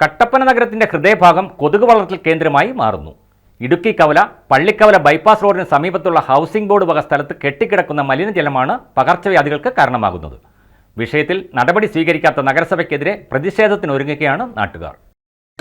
കട്ടപ്പന നഗരത്തിന്റെ ഹൃദയഭാഗം കൊതുക് വളർത്തൽ കേന്ദ്രമായി മാറുന്നു. ഇടുക്കി കവല പള്ളിക്കവല ബൈപ്പാസ് റോഡിന് സമീപത്തുള്ള ഹൗസിംഗ് ബോർഡ് വക സ്ഥലത്ത് കെട്ടിക്കിടക്കുന്ന മലിനജലമാണ് പകർച്ചവ്യാധികൾക്ക് കാരണമാകുന്നത്. വിഷയത്തിൽ നടപടി സ്വീകരിക്കാത്ത നഗരസഭയ്ക്കെതിരെ പ്രതിഷേധത്തിനൊരുങ്ങുകയാണ് നാട്ടുകാർ.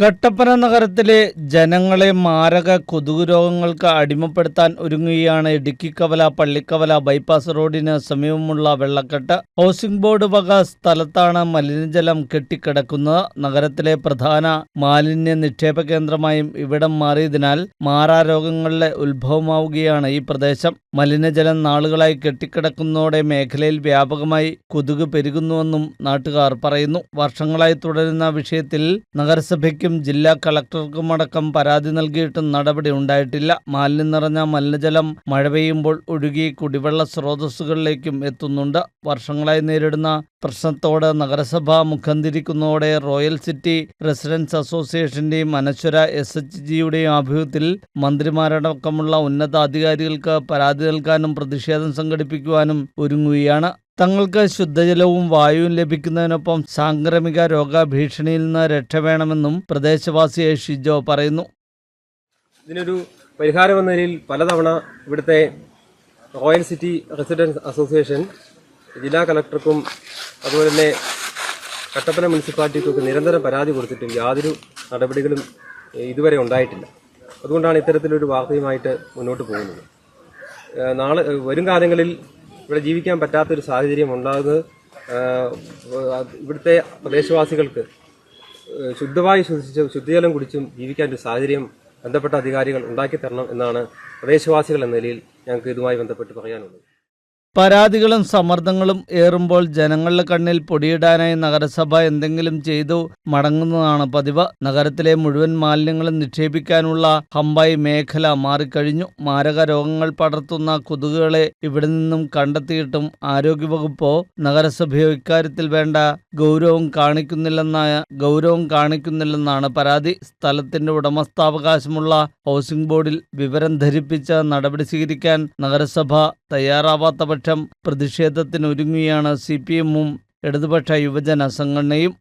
കട്ടപ്പന നഗരത്തിലെ ജനങ്ങളെ മാരക കൊതുക് രോഗങ്ങൾക്ക് അടിമപ്പെടുത്താൻ ഒരുങ്ങുകയാണ് ഇടുക്കിക്കവല പള്ളിക്കവല ബൈപ്പാസ് റോഡിന് സമീപമുള്ള വെള്ളക്കെട്ട്. ഹൗസിംഗ് ബോർഡ് വക സ്ഥലത്താണ് മലിനജലം കെട്ടിക്കിടക്കുന്നത്. നഗരത്തിലെ പ്രധാന മാലിന്യ നിക്ഷേപ കേന്ദ്രമായും ഇവിടം മാറിയതിനാൽ മാറാരോഗങ്ങളുടെ ഉത്ഭവമാവുകയാണ് ഈ പ്രദേശം. മലിനജലം നാളുകളായി കെട്ടിക്കിടക്കുന്നതോടെ മേഖലയിൽ വ്യാപകമായി കൊതുക് പെരുകുന്നുവെന്നും നാട്ടുകാർ പറയുന്നു. വർഷങ്ങളായി തുടരുന്ന വിഷയത്തിൽ നഗരസഭയ്ക്കും ജില്ലാ കളക്ടർക്കുമടക്കം പരാതി നൽകിയിട്ടും നടപടി ഉണ്ടായിട്ടില്ല. മാലിന്യം നിറഞ്ഞ മലിനജലം മഴ പെയ്യുമ്പോൾ ഒഴുകി കുടിവെള്ള സ്രോതസ്സുകളിലേക്കും എത്തുന്നുണ്ട്. വർഷങ്ങളായി നേരിടുന്ന പ്രശ്നത്തോട് നഗരസഭ മുഖം തിരിക്കുന്നതോടെ റോയൽ സിറ്റി റെസിഡൻസ് അസോസിയേഷന്റെയും അനശ്വര എസ് എച്ച് ജിയുടെയും ആഭിമുഖ്യത്തിൽ മന്ത്രിമാരടക്കമുള്ള ഉന്നതാധികാരികൾക്ക് പരാതി നൽകാനും പ്രതിഷേധം സംഘടിപ്പിക്കുവാനും ഒരുങ്ങുകയാണ്. തങ്ങൾക്ക് ശുദ്ധജലവും വായുവും ലഭിക്കുന്നതിനൊപ്പം സാംക്രമിക രോഗഭീഷണിയിൽ നിന്ന് രക്ഷ വേണമെന്നും പ്രദേശവാസിയെ ഷിജോ പറയുന്നു. ഇതിനൊരു പരിഹാരം എന്ന നിലയിൽ പലതവണ ഇവിടുത്തെ റോയൽ സിറ്റി റെസിഡൻസ് അസോസിയേഷൻ ജില്ലാ കളക്ടർക്കും അതുപോലെ തന്നെ കട്ടപ്പന മുനിസിപ്പാലിറ്റിക്കൊക്കെ നിരന്തരം പരാതി കൊടുത്തിട്ടും യാതൊരു നടപടികളും ഇതുവരെ ഉണ്ടായിട്ടില്ല. അതുകൊണ്ടാണ് ഇത്തരത്തിലൊരു വാർത്തയുമായിട്ട് മുന്നോട്ട് പോകുന്നത്. നാളെ വരും കാലങ്ങളിൽ ഇവിടെ ജീവിക്കാൻ പറ്റാത്തൊരു സാഹചര്യം ഉണ്ടാകുന്നത് ഇവിടുത്തെ പ്രദേശവാസികൾക്ക് ശുദ്ധവായു ശ്വസിച്ച് ശുദ്ധജലം കുടിച്ചും ജീവിക്കാൻ ഒരു സാഹചര്യം ബന്ധപ്പെട്ട അധികാരികൾ ഉണ്ടാക്കി തരണം എന്നാണ് പ്രദേശവാസികൾ എന്ന നിലയിൽ ഞങ്ങൾക്ക് ഇതുമായി ബന്ധപ്പെട്ട് പറയാനുള്ളത്. പരാതികളും സമ്മർദ്ദങ്ങളും ഏറുമ്പോൾ ജനങ്ങളുടെ കണ്ണിൽ പൊടിയിടാനായി നഗരസഭ എന്തെങ്കിലും ചെയ്തു മടങ്ങുന്നതാണ് പതിവ്. നഗരത്തിലെ മുഴുവൻ മാലിന്യങ്ങളും നിക്ഷേപിക്കാനുള്ള ഹമ്പായി മേഖല മാറിക്കഴിഞ്ഞു. മാരക രോഗങ്ങൾ പടർത്തുന്ന കൊതുകുകളെ ഇവിടെ നിന്നും കണ്ടെത്തിയിട്ടും ആരോഗ്യവകുപ്പോ നഗരസഭയോ ഇക്കാര്യത്തിൽ വേണ്ട ഗൗരവം കാണിക്കുന്നില്ലെന്നായ ഗൗരവം കാണിക്കുന്നില്ലെന്നാണ് പരാതി. സ്ഥലത്തിന്റെ ഉടമസ്ഥാവകാശമുള്ള ഹൗസിംഗ് ബോർഡിൽ വിവരം ധരിപ്പിച്ച് നടപടി സ്വീകരിക്കാൻ നഗരസഭ തയ്യാറാവാത്ത പക്ഷം പ്രതിഷേധത്തിനൊരുങ്ങുകയാണ് സി പി എമ്മും ഇടതുപക്ഷ യുവജന സംഘടനയും.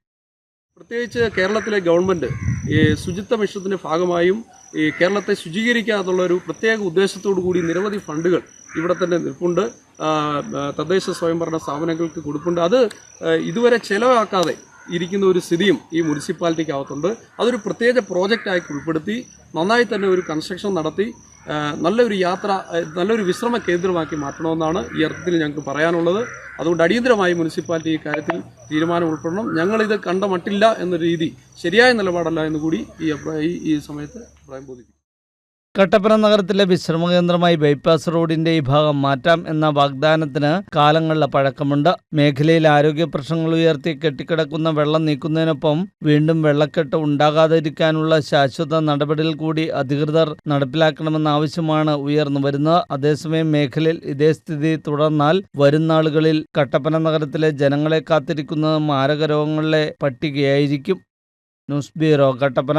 പ്രത്യേകിച്ച് കേരളത്തിലെ ഗവൺമെന്റ് ഈ ശുചിത്വ മിഷത്തിന്റെ ഭാഗമായും ഈ കേരളത്തെ ശുചീകരിക്കാന്നുള്ള ഒരു പ്രത്യേക ഉദ്ദേശത്തോടു കൂടി നിരവധി ഫണ്ടുകൾ ഇവിടെ തന്നെ നിൽപ്പുണ്ട്. തദ്ദേശ സ്വയംഭരണ സ്ഥാപനങ്ങൾക്ക് കൊടുപ്പുണ്ട്. അത് ഇതുവരെ ചെലവാക്കാതെ ഇരിക്കുന്ന ഒരു സ്ഥിതിയും ഈ മുനിസിപ്പാലിറ്റിക്കകത്തുണ്ട്. അതൊരു പ്രത്യേക പ്രോജക്റ്റായി ഉൾപ്പെടുത്തി നന്നായി തന്നെ ഒരു കൺസ്ട്രക്ഷൻ നടത്തി നല്ലൊരു യാത്ര നല്ലൊരു വിശ്രമ കേന്ദ്രമാക്കി മാറ്റണമെന്നാണ് ഈ അർത്ഥത്തിൽ ഞങ്ങൾക്ക് പറയാനുള്ളത്. അതുകൊണ്ട് അടിയന്തരമായി മുനിസിപ്പാലിറ്റി ഈ കാര്യത്തിൽ തീരുമാനം ഉൾപ്പെടണം. ഞങ്ങളിത് കണ്ട മട്ടില്ല എന്ന രീതി ശരിയായ നിലപാടല്ല എന്ന് കൂടി ഈ ഈ- സമയത്ത് അഭിപ്രായം ബോധിപ്പിക്കും കട്ടപ്പന നഗരത്തിലെ വിശ്രമ കേന്ദ്രമായി ബൈപ്പാസ് റോഡിന്റെ ഈ ഭാഗം മാറ്റാം എന്ന വാഗ്ദാനത്തിന് കാലങ്ങളുടെ പഴക്കമുണ്ട്. മേഖലയിൽ ആരോഗ്യ പ്രശ്നങ്ങൾ ഉയർത്തി കെട്ടിക്കിടക്കുന്ന വെള്ളം നീക്കുന്നതിനൊപ്പം വീണ്ടും വെള്ളക്കെട്ട് ഉണ്ടാകാതിരിക്കാനുള്ള ശാശ്വത നടപടികൾ കൂടി അധികൃതർ നടപ്പിലാക്കണമെന്ന ആവശ്യമാണ് ഉയർന്നു വരുന്നത്. അതേസമയം മേഖലയിൽ ഇതേ സ്ഥിതി തുടർന്നാൽ വരും നാളുകളിൽ കട്ടപ്പന നഗരത്തിലെ ജനങ്ങളെ കാത്തിരിക്കുന്നത് മാരക രോഗങ്ങളിലെ പട്ടികയായിരിക്കും. News bureau Kattappana.